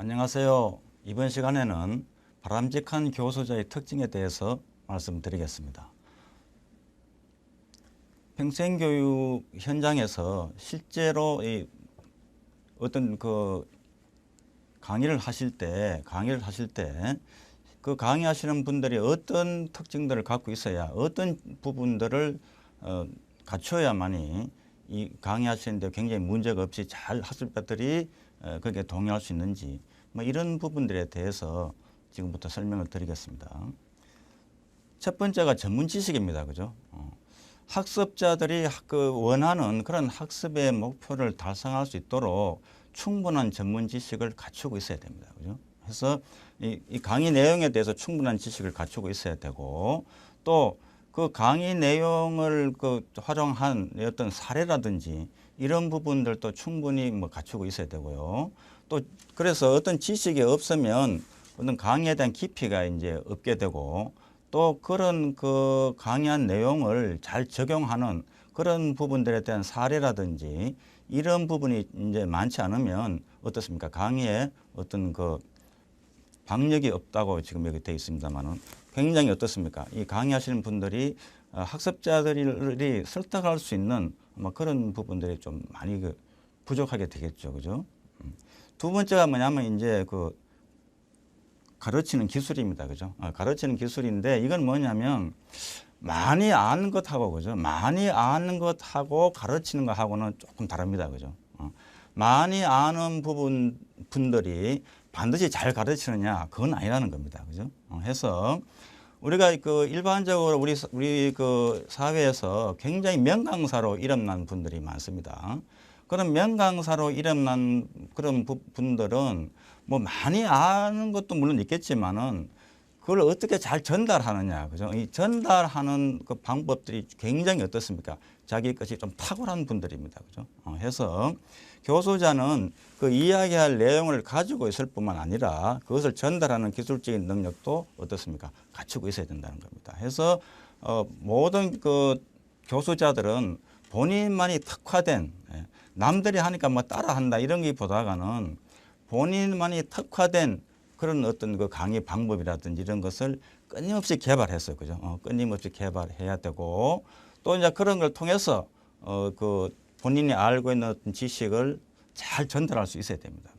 안녕하세요. 이번 시간에는 바람직한 교수자의 특징에 대해서 말씀드리겠습니다. 평생교육 현장에서 실제로 이 어떤 그 강의를 하실 때 강의를 하실 때 그 강의하시는 분들이 어떤 특징들을 갖고 있어야 어떤 부분들을 어, 갖춰야만이 이 강의하시는데 굉장히 문제가 없이 잘 학습자들이 어, 거기에 동의할 수 있는지 뭐 이런 부분들에 대해서 지금부터 설명을 드리겠습니다. 첫 번째가 전문 지식입니다. 그죠? 어. 학습자들이 학- 그 원하는 그런 학습의 목표를 달성할 수 있도록 충분한 전문 지식을 갖추고 있어야 됩니다. 그죠? 그래서 이, 이 강의 내용에 대해서 충분한 지식을 갖추고 있어야 되고 또 그 강의 내용을 그 활용한 어떤 사례라든지 이런 부분들도 충분히 뭐 갖추고 있어야 되고요. 또 그래서 어떤 지식이 없으면 어떤 강의에 대한 깊이가 이제 없게 되고 또 그런 그 강의한 내용을 잘 적용하는 그런 부분들에 대한 사례라든지 이런 부분이 이제 많지 않으면 어떻습니까? 강의에 어떤 그 박력이 없다고 지금 여기 되어 있습니다만은 굉장히 어떻습니까? 이 강의하시는 분들이 어, 학습자들이 설득할 수 있는 뭐 그런 부분들이 좀 많이 그 부족하게 되겠죠. 그죠? 음. 두 번째가 뭐냐면 이제 그 가르치는 기술입니다. 그죠? 아, 가르치는 기술인데 이건 뭐냐면 많이 아는 것하고 그죠? 많이 아는 것하고 가르치는 것하고는 조금 다릅니다. 그죠? 어. 많이 아는 부분 분들이 반드시 잘 가르치느냐 그건 아니라는 겁니다. 그죠? 어, 해서 우리가 그 일반적으로 우리 사- 우리 그 사회에서 굉장히 명강사로 이름난 분들이 많습니다. 그런 명강사로 이름난 그런 부- 분들은 뭐 많이 아는 것도 물론 있겠지만은 그걸 어떻게 잘 전달하느냐, 그죠? 이 전달하는 그 방법들이 굉장히 어떻습니까? 자기 것이 좀 탁월한 분들입니다, 그죠? 어, 해서 교수자는 그 이야기할 내용을 가지고 있을 뿐만 아니라 그것을 전달하는 기술적인 능력도 어떻습니까? 갖추고 있어야 된다는 겁니다. 해서 어, 모든 그 교수자들은 본인만이 특화된 예, 남들이 하니까 뭐 따라한다 이런 게 보다가는 본인만이 특화된 그런 어떤 그 강의 방법이라든지 이런 것을 끊임없이 개발했어요. 그죠? 어, 끊임없이 개발해야 되고 또 이제 그런 걸 통해서 어, 그 본인이 알고 있는 지식을 잘 전달할 수 있어야 됩니다.